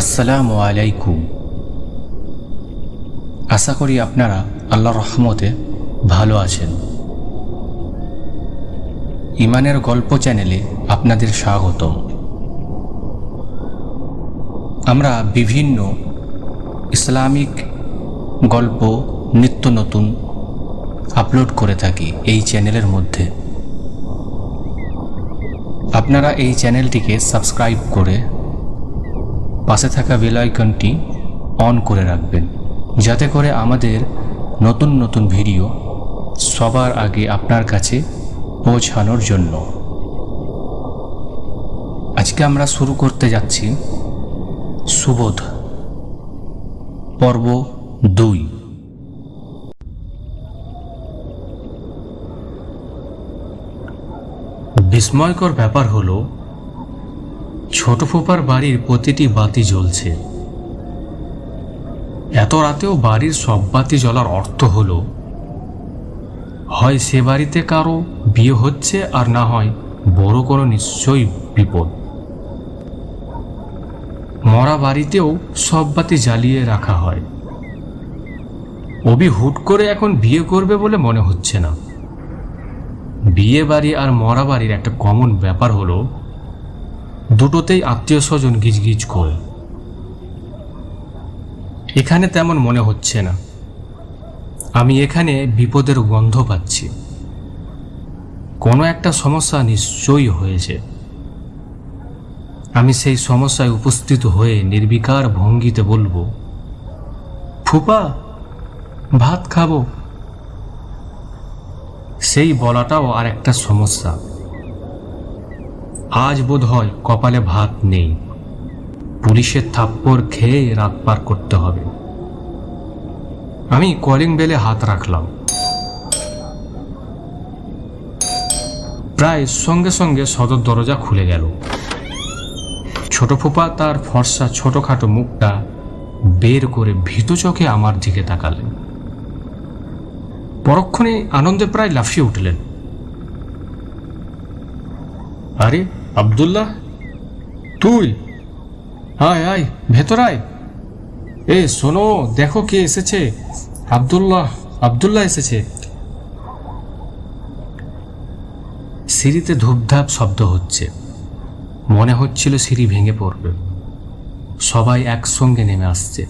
আসসালামু আলাইকুম। আশা করি আপনারা আল্লাহর রহমতে ভালো আছেন। ইমানের গল্প চ্যানেলে আপনাদের স্বাগত আমরা বিভিন্ন ইসলামিক গল্প, নিত্য নতুন আপলোড করে থাকি এই চ্যানেলের মধ্যে। আপনারা এই চ্যানেলটিকে সাবস্ক্রাইব করে পাশে থাকা বেল আইকনটি অন করে রাখবেন, যাতে করে আমাদের নতুন নতুন ভিডিও সবার আগে আপনার কাছে পৌঁছানোর জন্য। আজকে আমরা শুরু করতে যাচ্ছি সুবোধ পর্ব দুই। বিস্ময়কর ব্যাপার হলো ছোট ফোপার বাড়ির প্রতিটি বাতি জ্বলছে। এত রাতেও বাড়ির সব বাতি জ্বলার অর্থ হলো, হয় সে বাড়িতে কারও বিয়ে হচ্ছে আর না হয় বড় কোনো নিশ্চয়ই বিপদ। মরা বাড়িতেও সব বাতি জ্বালিয়ে রাখা হয়। অবি হুট করে এখন বিয়ে করবে বলে মনে হচ্ছে না। বিয়ে বাড়ি আর মরা বাড়ির একটা কমন ব্যাপার হলো দুটোতেই আত্মীয় স্বজন গিজগিজ করে। এখানে তেমন মনে হচ্ছে না। আমি এখানে বিপদের গন্ধ পাচ্ছি। কোনো একটা সমস্যা নিশ্চয়ই হয়েছে। আমি সেই সমস্যায় উপস্থিত হয়ে নির্বিকার ভঙ্গিতে বলব, ফুপা, ভাত খাব? সেই বলাটাও আর একটা সমস্যা। আজ বোধ হয় কপালে ভাত নেই। পুলিশের থাপ্পড় খেয়ে রাত পার করতে হবে। আমি কলিং বেলে হাত রাখলাম। প্রায় সঙ্গে সঙ্গে সদর দরজা খুলে গেল। ছোট ফুপা তার ফর্সা ছোটখাটো মুখটা বের করে ভীত চোখে আমার দিকে তাকালেন। পরক্ষণে আনন্দে প্রায় লাফিয়ে উঠলেন। আরে আব্দুল্লাহ, তুই? আয় আয়, ভেতর আয়। এ, শোনো, দেখো কে এসেছে। আবদুল্লাহ, আব্দুল্লাহ এসেছে। সিঁড়িতে ধূপধাপ শব্দ হচ্ছে। মনে হচ্ছিল সিঁড়ি ভেঙে পড়বে। সবাই একসঙ্গে নেমে আসছে।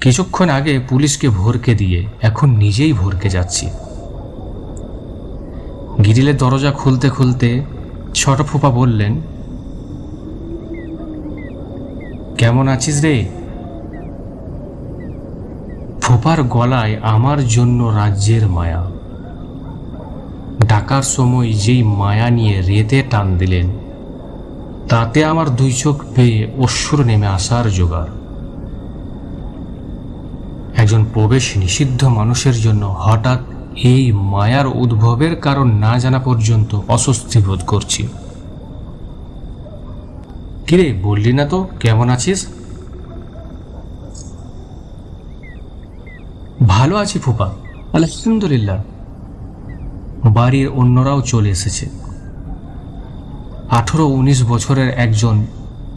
কিছুক্ষণ আগে পুলিশকে ভরকে দিয়ে, এখন নিজেই ভরকে যাচ্ছি। গিরিলের দরজা খুলতে খুলতে ছোট ফুপা বললেন, কেমন আছিস রে? ফুপার গলায় আমার জন্য রাজ্যের মায়া। ডাকার সময় যেই মায়া নিয়ে রেতে টান দিলেন, তাতে আমার দুই চোখ পেয়ে অশ্রু নেমে আসার জোগাড়। একজন প্রবেশ নিষিদ্ধ মানুষের জন্য হঠাৎ এই মায়ার উদ্ভবের কারণ না জানা পর্যন্ত অস্বস্তি বোধ করছি। কিরে, বললি না তো, কেমন আছিস? ভালো আছি ফুপা আলহামদুলিল্লাহ। বাড়ির অন্যরাও চলে এসেছে। আঠেরো উনিশ বছরের একজন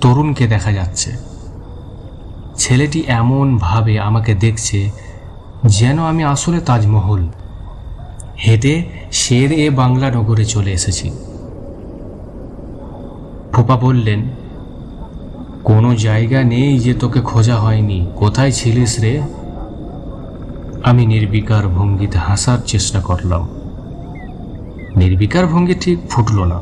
তরুণকে দেখা যাচ্ছে। ছেলেটি এমনভাবে আমাকে দেখছে যেন আমি আসলে তাজমহল। হেঁটে শের এ বাংলা নগরে চলে এসেছি। ফুপা বললেন, কোনো জায়গা নেই যে তোকে খোঁজা হয়নি। কোথায় ছিলিস রে? আমি নির্বিকার ভঙ্গিতে হাসার চেষ্টা করলাম। নির্বিকার ভঙ্গি ঠিক ফুটল না।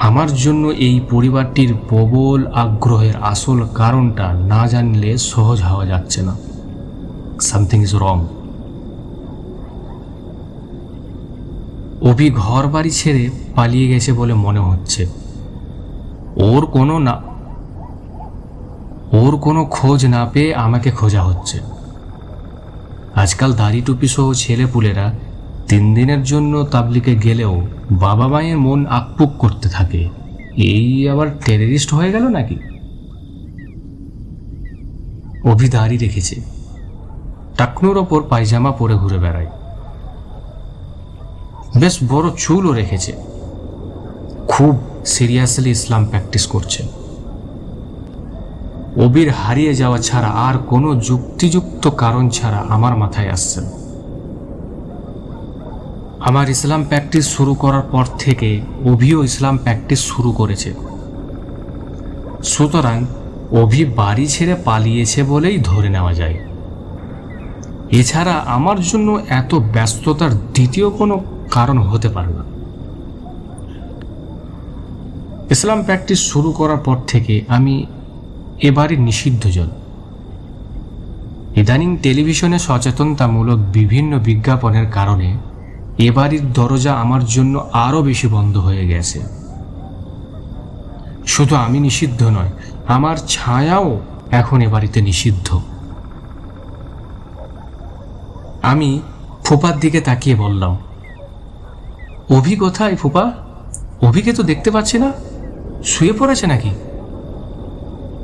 আমার জন্য এই পরিবারটির প্রবল আগ্রহের আসল কারণটা না জানলে সহজ হওয়া যাচ্ছে না। Something is wrong. অভি ঘর বাড়ি ছেড়ে পালিয়ে গেছে বলে মনে হচ্ছে। ওর কোনো না, ওর কোনো খোঁজ না পেয়ে আমাকে খোঁজা হচ্ছে। আজকাল দাড়ি টুপি সহ ছেলেপুলেরা তিন দিনের জন্য তাবলিকে গেলেও বাবা মায়ের মন আকপুক করতে থাকে। এই আবার টেররিস্ট হয়ে গেল নাকি? অভি দাড়ি রেখেছে। টাকনুর ওপর পায়জামা পরে ঘুরে বেড়ায়। বেশ বড় চুলও রেখেছে। খুব সিরিয়াসলি ইসলাম প্র্যাকটিস করছে অবির হারিয়ে যাওয়া ছাড়া আর কোনো যুক্তিযুক্ত কারণ ছাড়া আমার মাথায় আসছে না। আমার ইসলাম প্র্যাকটিস শুরু করার পর থেকে অভিও ইসলাম প্র্যাকটিস শুরু করেছে। সুতরাং অভি বাড়ি ছেড়ে পালিয়েছে বলেই ধরে নেওয়া যায়। এছাড়া আমার জন্য এত ব্যস্ততার দ্বিতীয় কোনো কারণ হতে পারে না। ইসলাম প্র্যাকটিস শুরু করার পর থেকে আমি এবারে নিষিদ্ধ জন। ইদানিং টেলিভিশনে সচেতনতামূলক বিভিন্ন বিজ্ঞাপনের কারণে এবাড়ির দরজা আমার জন্য আরও বেশি বন্ধ হয়ে গেছে। শুধু আমি নিষিদ্ধ নয়, আমার ছায়াও এখন এ বাড়িতে নিষিদ্ধ। আমি ফুপার দিকে তাকিয়ে বললাম অভি কোথায় ফুপা? অভিকে তো দেখতে পাচ্ছি না। শুয়ে পড়েছে নাকি?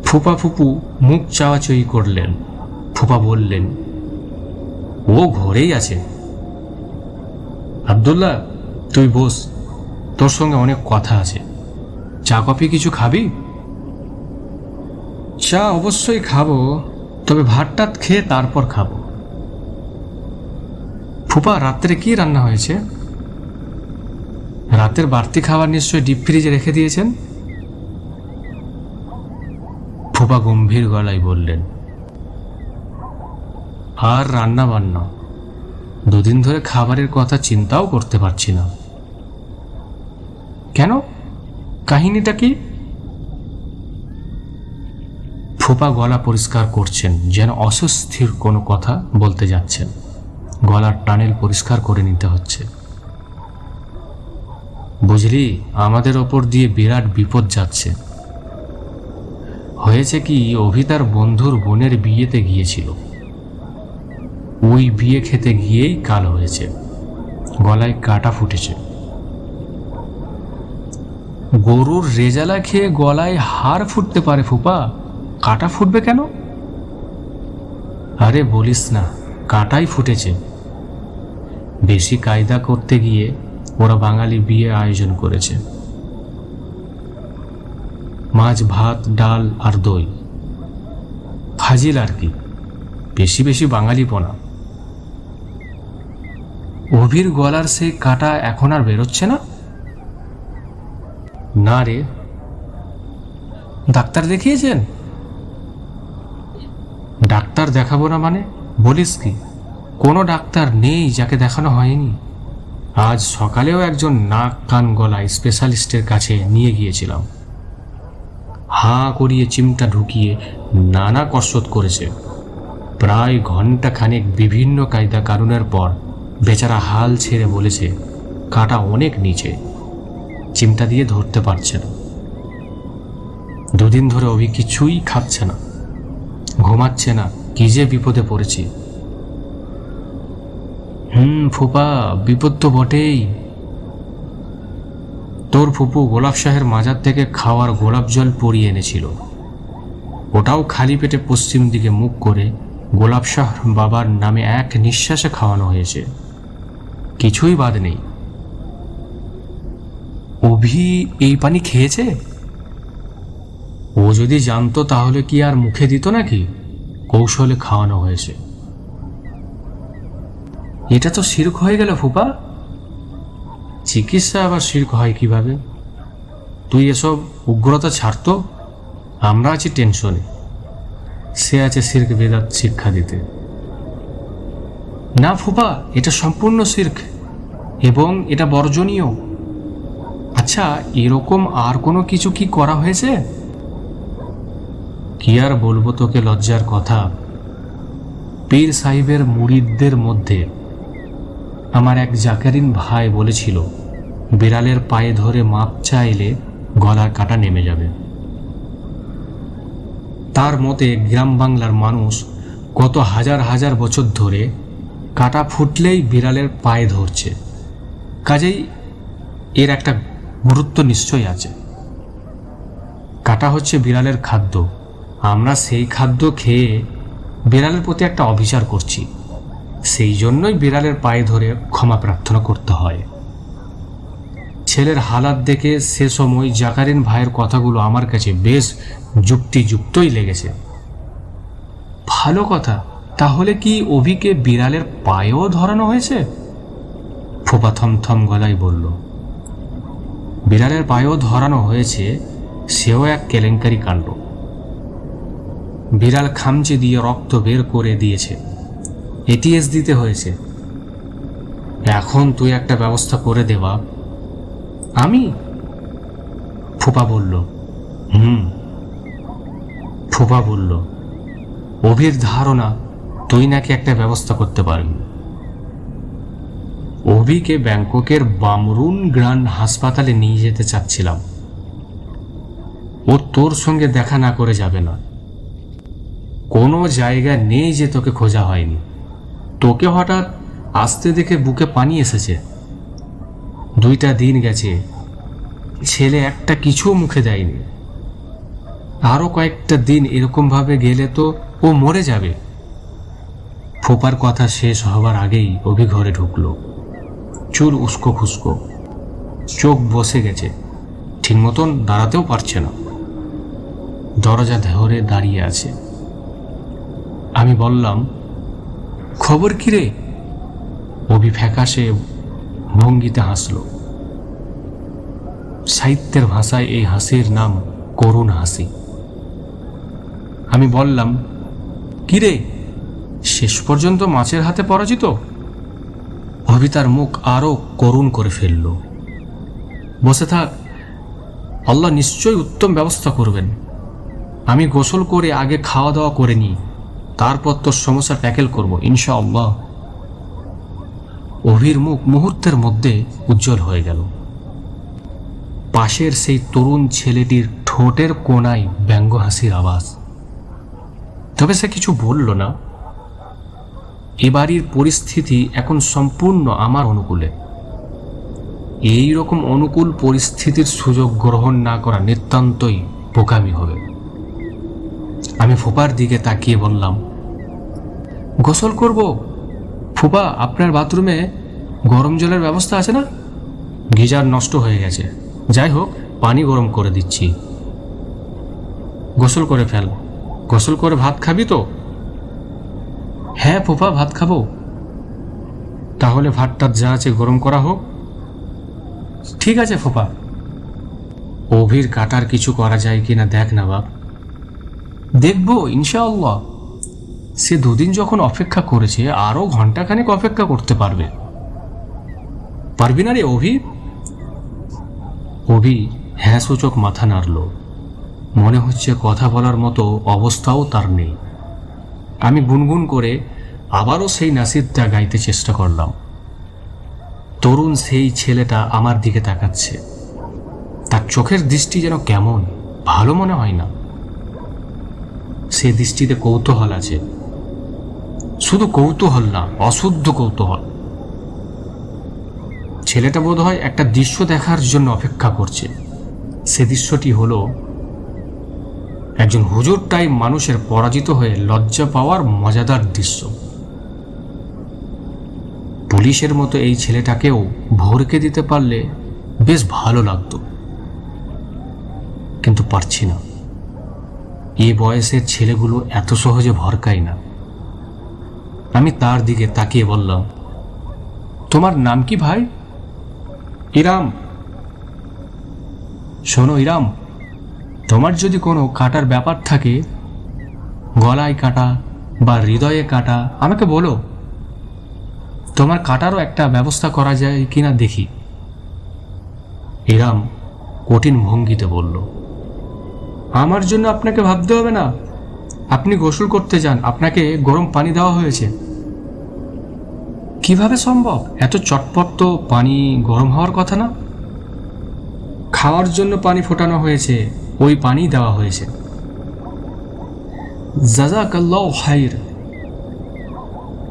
ফুপা ফুপু মুখ চাওয়াচই করলেন। ফুপা বললেন, ও ঘরেই আছে। আবদুল্লাহ, তুই বস, তোর সঙ্গে অনেক কথা আছে। চা, কফি কিছু খাবি? চা অবশ্যই খাব, তবে ভাত টাত খেয়ে তারপর খাব। ফুপা, রাত্রে কি রান্না হয়েছে? রাতের বাড়তি খাবার নিশ্চয়ই ডিপ ফ্রিজে রেখে দিয়েছেন? ফুপা গম্ভীর গলায় বললেন, আর রান্না বান্না। দুদিন ধরে খাবারের কথা চিন্তাও করতে পারছি না। কেন? কাহিনীটা কি? ফুপা গলা পরিষ্কার করছেন, যেন অস্বস্তির কোনো কথা বলতে যাচ্ছেন। গলার টানেল পরিষ্কার করে নিতে হচ্ছে। বুঝলি, আমাদের ওপর দিয়ে বিরাট বিপদ যাচ্ছে। হয়েছে কি, অভি তার বন্ধুর বোনের বিয়েতে গিয়েছিল। ওই বিয়ে খেতে গিয়েই কাল হয়েছে। গলায় কাটা ফুটেছে। গরুর রেজালা খেয়ে গলায় হাড় ফুটতে পারে ফুপা। কাটা ফুটবে কেন? আরে বলিস না, কাটাই ফুটেছে। বেশি কায়দা করতে গিয়ে ওরা বাঙালি বিয়ে আয়োজন করেছে। মাছ, ভাত, ডাল আর দই। ফাজিল আর কি? বেশি বেশি বাঙালিপনা অভির গলার সেই কাটা এখন আর বেরোচ্ছে না? না রে। ডাক্তার দেখিয়েছেন? ডাক্তার দেখাবো না মানে? বলিস কি? কোনো ডাক্তার নেই যাকে দেখানো হয়নি। আজ সকালেও একজন নাক কান গলা স্পেশালিস্টের কাছে নিয়ে গিয়েছিলাম। হাঁ করিয়ে চিমটা ঢুকিয়ে নানা কসরত করেছে। প্রায় ঘণ্টা খানেক বিভিন্ন কায়দা কারণের পর বেচারা হাল ছেড়ে বলেছে, কাটা অনেক নিচে। চিমটা দিয়ে ধরতে পারছে না। দুদিন ধরে অভি কিছুই খাচ্ছে না। ঘুমাচ্ছে না, কি যে বিপদে পড়েছি। হুম, ফুপা, বিপদ তো বটেই। তোর ফুপু গোলাপ শাহের মাজার থেকে খাওয়ার গোলাপ জল পরিয়ে এনেছিল। ওটাও খালি পেটে পশ্চিম দিকে মুখ করে গোলাপ শাহ বাবার নামে এক নিঃশ্বাসে খাওয়ানো হয়েছে। কিছুই বাদ নেই। অভি এই পানি খেয়েছে? ও যদি জানতো তাহলে কি আর মুখে দিত নাকি? কৌশলে খাওয়ানো হয়েছে। এটা তো শির্ক হয়ে গেল ফুপা। চিকিৎসা আবার শির্ক হয় কীভাবে? তুই এসব উগ্রতা ছাড়তো আমরা আছি টেনশনে। সে আছে শির্ক বেদাত শিক্ষা দিতে। না ফুপা, এটা সম্পূর্ণ শির্ক এবং এটা বর্জনীয়। আচ্ছা এরকম আর কোনো কিছু কি করা হয়েছে? কি আর বলব তোকে লজ্জার কথা? পীর সাহিবের মুরিদদের মধ্যে আমার এক জাকারিন ভাই বলেছিল, বিড়ালের পায়ে ধরে মাপ চাইলে গলার কাটা নেমে যাবে। তার মতে গ্রাম বাংলার মানুষ গত হাজার হাজার বছর ধরে কাটা ফুটলেই বিড়ালের পায়ে ধরছে। কাজেই এর একটা গুরুত্ব নিশ্চয়ই আছে। কাটা হচ্ছে বিড়ালের খাদ্য। আমরা সেই খাদ্য খেয়ে বিড়ালের প্রতি একটা অবিচার করছি। সেই জন্যই বিড়ালের পায়ে ধরে ক্ষমা প্রার্থনা করতে হয়। ছেলের হালাত দেখে সে সময় জাকারিন ভাইয়ের কথাগুলো আমার কাছে বেশ যুক্তিযুক্তই লেগেছে। ভালো কথা, তাহলে কি অভিকে বিড়ালের পায়েও ধরানো হয়েছে? ফোপা থমথম গলায় বলল, বিড়ালের পায়েও ধরানো হয়েছে, সেও এক কেলেঙ্কারি কাণ্ড। বিড়াল খামচে দিয়ে রক্ত বের করে দিয়েছে। এটিএস দিতে হয়েছে। এখন তুই একটা ব্যবস্থা করে দেবা আমি? ফুপা বলল, হুম। ফুপা বলল, অভির ধারণা তুই নাকি একটা ব্যবস্থা করতে পারবি। অভিকে ব্যাংককের বামরুন গ্রান্ড হাসপাতালে নিয়ে যেতে চাচ্ছিলাম। ও তোর সঙ্গে দেখা না করে যাবে না। কোনো জায়গা নেই যে তোকে খোঁজা হয়নি। তোকে হঠাৎ আসতে দেখে বুকে পানি এসেছে। দুইটা দিন গেছে, ছেলে একটা কিছু মুখে দেয়নি। আরও কয়েকটা দিন এরকমভাবে গেলে তো ও মরে যাবে। ফোপার কথা শেষ হবার আগেই অভি ঘরে ঢুকলো। চুল উস্কো খুস্কো। চোখ বসে গেছে, ঠিক মতন দাঁড়াতেও পারছে না। দরজা ধরে দাঁড়িয়ে আছে। আমি বললাম খবর কি রে? অভি ফ্যাকাশে ভঙ্গিতে হাসল। সাহিত্যের ভাষায় এই হাসির নাম করুণ হাসি। আমি বললাম কিরে শেষ পর্যন্ত মাছের হাতে পরাজিত? অভি তার মুখ আরও করুণ করে ফেলল। বসে থাক, আল্লাহ নিশ্চয়ই উত্তম ব্যবস্থা করবেন। আমি গোসল করে আগে খাওয়া দাওয়া করে নিই। তারপর তোর সমস্যা ট্যাকেল করব, ইনশাআল্লাহ। অভির মুখ মুহূর্তের মধ্যে উজ্জ্বল হয়ে গেল। পাশের সেই তরুণ ছেলেটির ঠোঁটের কোনায় ব্যঙ্গ হাসির আওয়াজ। তবে সে কিছু বলল না। এ বাড়ির পরিস্থিতি এখন সম্পূর্ণ আমার অনুকূলে। এই রকম অনুকূল পরিস্থিতির সুযোগ গ্রহণ না করা নিতান্তই বোকামি হবে। আমি ফুপার দিকে তাকিয়ে বললাম, গোসল করব? ফুপা আপনার বাথরুমে গরম জলের ব্যবস্থা আছে না? গিজার নষ্ট হয়ে গেছে। যাই হোক, পানি গরম করে দিচ্ছি। গোসল করে ফেল। গোসল করে ভাত খাবি তো? হ্যাঁ ফুপা ভাত খাব। তাহলে ভাতটা যা আছে গরম করা হোক। ঠিক আছে ফুপা অভির কাটার কিছু করা যায় কিনা দেখ না বাপ। দেখব, ইনশাআল্লাহ। সে দুদিন যখন অপেক্ষা করেছে আরও ঘন্টাখানেক অপেক্ষা করতে পারবে। পারবি না রে, অভি? অভি হ্যাঁ সূচক মাথা নাড়ল। মনে হচ্ছে কথা বলার মতো অবস্থাও তার নেই। আমি গুনগুন করে আবারও সেই নাসিদটা গাইতে চেষ্টা করলাম। তরুণ সেই ছেলেটা আমার দিকে তাকাচ্ছে। তার চোখের দৃষ্টি যেন কেমন, ভালো মনে হয় না। সে দৃষ্টিতে কৌতূহল আছে। শুধু কৌতূহল না, অশুদ্ধ কৌতূহল। ছেলেটা বোধ হয় একটা দৃশ্য দেখার জন্য অপেক্ষা করছে। সে দৃশ্যটি হলো একজন হুজুর টাইম মানুষের পরাজিত হয়ে লজ্জা পাওয়ার মজাদার দৃশ্য। পুলিশের মতো এই ছেলেটাকেও ভরকে দিতে পারলে বেশ ভালো লাগতো। কিন্তু পারছি না। এই বয়সের ছেলেগুলো এত সহজে ভরকায় না। আমি তার দিকে তাকিয়ে বললাম, তোমার নাম কি ভাই? ইরাম। শোনো ইরাম, তোমার যদি কোনো কাটার ব্যাপার থাকে, গলায় কাটা বা হৃদয়ে কাটা, আমাকে বলো। তোমার কাটারও একটা ব্যবস্থা করা যায় কিনা দেখি। ইরাম কঠিন ভঙ্গিতে বলল আমার জন্য আপনাকে ভাবতে হবে না। আপনি গোসল করতে যান। আপনাকে গরম পানি দেওয়া হয়েছে। কীভাবে সম্ভব? এত চটপট তো পানি গরম হওয়ার কথা না? খাওয়ার জন্য পানি ফোটানো হয়েছে। ওই পানি দেওয়া হয়েছে। হাইর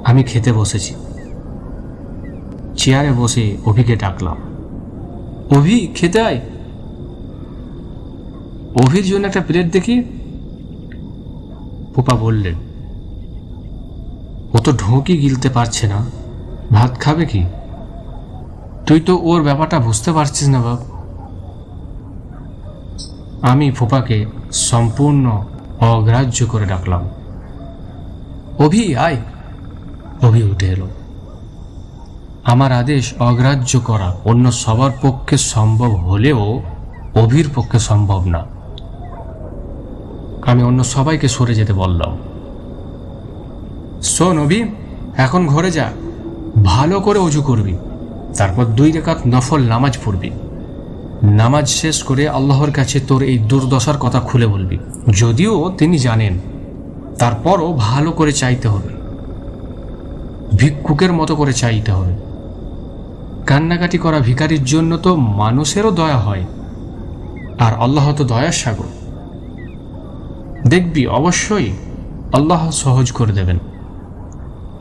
আমি খেতে বসেছি। চেয়ারে বসে অভিকে ডাকলাম। অভি, খেতে আয়। অভির জন্য একটা প্লেট দেখি। পোপা বললেন, ও তো ঢোকই গিলতে পারছে না। ভাত খাবে কি? তুই তো ওর ব্যাপারটা বুঝতে পারছিস না বাপ। আমি ফোপাকে সম্পূর্ণ অগ্রাহ্য করে ডাকলাম। অভি, আয়। অভি উঠে এলো। আমার আদেশ অগ্রাহ্য করা অন্য সবার পক্ষে সম্ভব হলেও অভির পক্ষে সম্ভব না। আমি অন্য সবাইকে সরে যেতে বললাম। শোন অভি এখন ঘরে যা, ভালো করে অজু করবি, তারপর দুই রেখাত নফল নামাজ পড়বি। নামাজ শেষ করে আল্লাহর কাছে তোর এই দুর্দশার কথা খুলে বলবি। যদিও তিনি জানেন, তারপরও ভালো করে চাইতে হবে। ভিক্ষুকের মতো করে চাইতে হবে। কান্নাকাটি করা ভিখারির জন্য তো মানুষেরও দয়া হয়, আর আল্লাহ তো দয়ার সাগর। দেখবি অবশ্যই আল্লাহ সহজ করে দেবেন।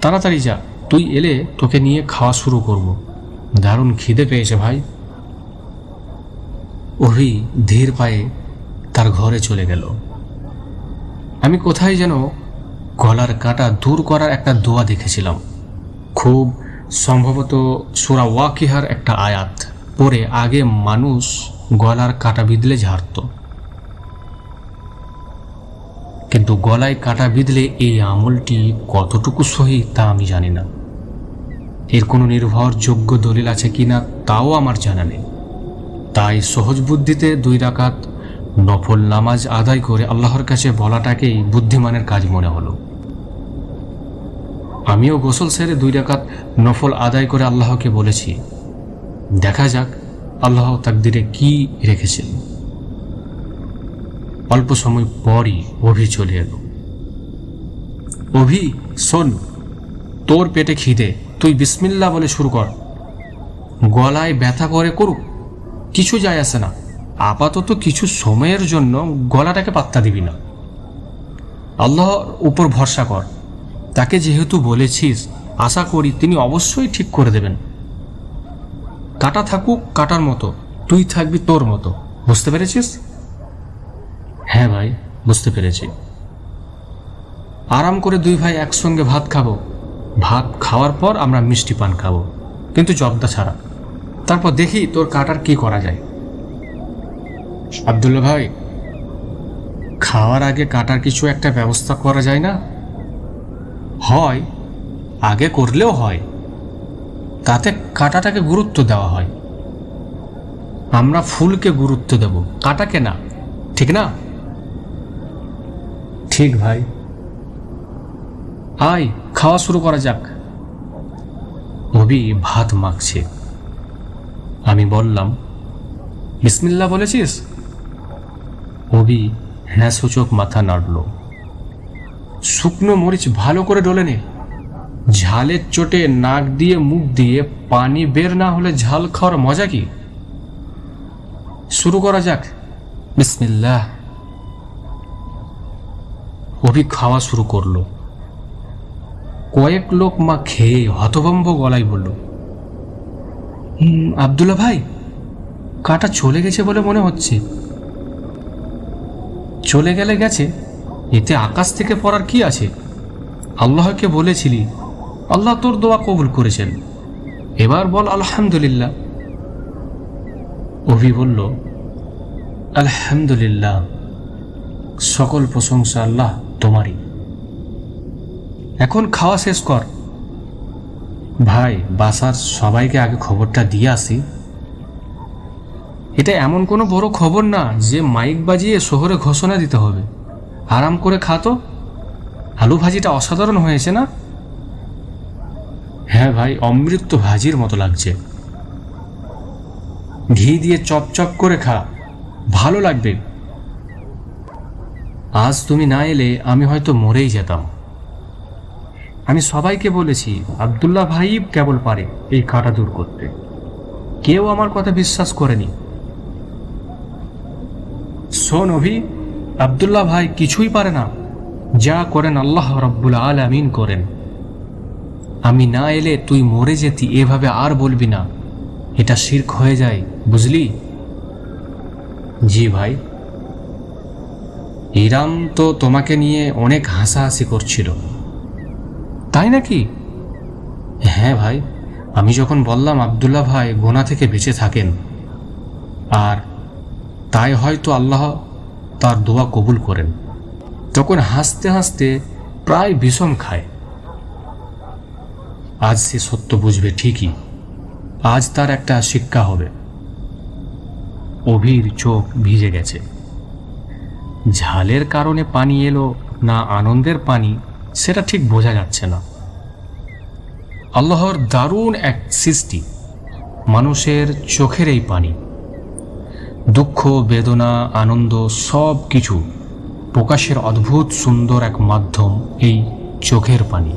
তাড়াতাড়ি যা, তুই এলে তোকে নিয়ে খাওয়া শুরু করব। দারুণ খিদে পেয়েছে ভাই। অভি ধীর পায়ে তার ঘরে চলে গেল। আমি কোথায় যেন গলার কাটা দূর করার একটা দোয়া দেখেছিলাম। খুব সম্ভবত সুরা ওয়াকিহার একটা আয়াত। পরে আগে মানুষ গলার কাটা বিদলে ঝাড়ত। কিন্তু গলায় কাটা বিঁধলে এই আমলটি কতটুকু সহি তা আমি জানি না। এর কোনো নির্ভরযোগ্য দলিল আছে কিনা তাও আমার জানা নেই। তাই সহজ বুদ্ধিতে দুই রাকাত নফল নামাজ আদায় করে আল্লাহর কাছে বলাটাকেই বুদ্ধিমানের কাজ মনে হলো। আমিও গোসল সেরে দুই রাকাত নফল আদায় করে আল্লাহকে বলেছি, দেখা যাক আল্লাহ তাকদিরে কি রেখেছেন। অল্প সময় পরই অভি চলে এলো। অভি, শোন, তোর পেটে খিদে, তুই বিসমিল্লা বলে শুরু কর। গলায় ব্যথা করে করুক, কিছু যায় আসে না। আপাতত কিছু সময়ের জন্য গলাটাকে পাত্তা দিবি না। আল্লাহর উপর ভরসা কর। তাকে যেহেতু বলেছিস, আশা করি তিনি অবশ্যই ঠিক করে দেবেন। কাটা থাকুক কাটার মতো, তুই থাকবি তোর মতো। বুঝতে পেরেছিস? হ্যাঁ ভাই, বুঝতে পেরেছি। আরাম করে দুই ভাই একসঙ্গে ভাত খাব। ভাত খাওয়ার পর আমরা মিষ্টি পান খাব, কিন্তু জব্দা ছাড়া। তারপর দেখি তোর কাটার কি করা যায়। আবদুল্লা ভাই, খাওয়ার আগে কাটার কিছু একটা ব্যবস্থা করা যায় না? হয়, আগে করলেও হয়। তাতে কাটাটাকে গুরুত্ব দেওয়া হয়। আমরা ফুলকে গুরুত্ব দেব। কাটাকে না, ঠিক না? ঠিক ভাই। আয়, খাওয়া শুরু করা যাক। অভি ভাত মাখছে। আমি বললাম বিসমিল্লা বলেছিস? অভি হ্যাঁ সূচক মাথা নাড়ল। শুকনো মরিচ ভালো করে ডলে নে। ঝালের চোটে নাক দিয়ে মুখ দিয়ে পানি বের না হলে ঝাল খাওয়ার মজা কি? শুরু করা যাক। বিসমিল্লাহ। অভি খাওয়া শুরু করল। কয়েক লোক মা খেয়ে হতভম্ব গলায় বলল "হুম, আবদুল্লা ভাই কাটা চলে গেছে বলে মনে হচ্ছে। চলে গেলে গেছে এতে আকাশ থেকে পড়ার কি আছে? আল্লাহকে বলেছিলি আল্লাহ তোর দোয়া কবুল করেছেন। এবার বল আলহামদুলিল্লাহ। অভি বলল আলহামদুলিল্লাহ সকল প্রশংসা আল্লাহ তোমারই। এখন খাওয়া শেষ কর। ভাই, বাসার সবাইকে আগে খবরটা দিয়ে আসি। এটা এমন কোনো বড় খবর না যে মাইক বাজিয়ে শহরে ঘোষণা দিতে হবে। আরাম করে খাতো আলু ভাজিটা অসাধারণ হয়েছে না? হ্যাঁ ভাই, অমৃত ভাজির মতো লাগছে। ঘি দিয়ে চপচপ করে খা। ভালো লাগবে। আজ তুমি না এলে আমি হয়তো মরেই যেতাম। আমি সবাইকে বলেছি, আবদুল্লাহ ভাই কেবল পারে এই কাটা দূর করতে। কেউ আমার কথা বিশ্বাস করেনি। শোন অভি আবদুল্লাহ ভাই কিছুই পারে না। যা করেন আল্লাহ রব্বুল আলামিন করেন। আমি না এলে তুই মরে যেতি, এভাবে আর বলবি না। এটা শির্ক হয়ে যায়, বুঝলি? জি ভাই। ইরাম তো তোমাকে নিয়ে অনেক হাসাহাসি করছিল। তাই নাকি? হ্যাঁ ভাই, আমি যখন বললাম আবদুল্লাহ ভাই গোনা থেকে বেঁচে থাকেন, আর তাই হয়তো আল্লাহ তার দোয়া কবুল করেন। তখন হাসতে হাসতে প্রায় বিষম খায়। আজ সে সত্য বুঝবে ঠিকই, আজ তার একটা শিক্ষা হবে। অভির চোখ ভিজে গেছে। ঝালের কারণে পানি এলো না আনন্দের পানি, সেটা ঠিক বোঝা যাচ্ছে না। আল্লাহর দারুণ এক সৃষ্টি, মানুষের চোখের এই পানি। দুঃখ, বেদনা, আনন্দ সব কিছু প্রকাশের অদ্ভুত সুন্দর এক মাধ্যম এই চোখের পানি।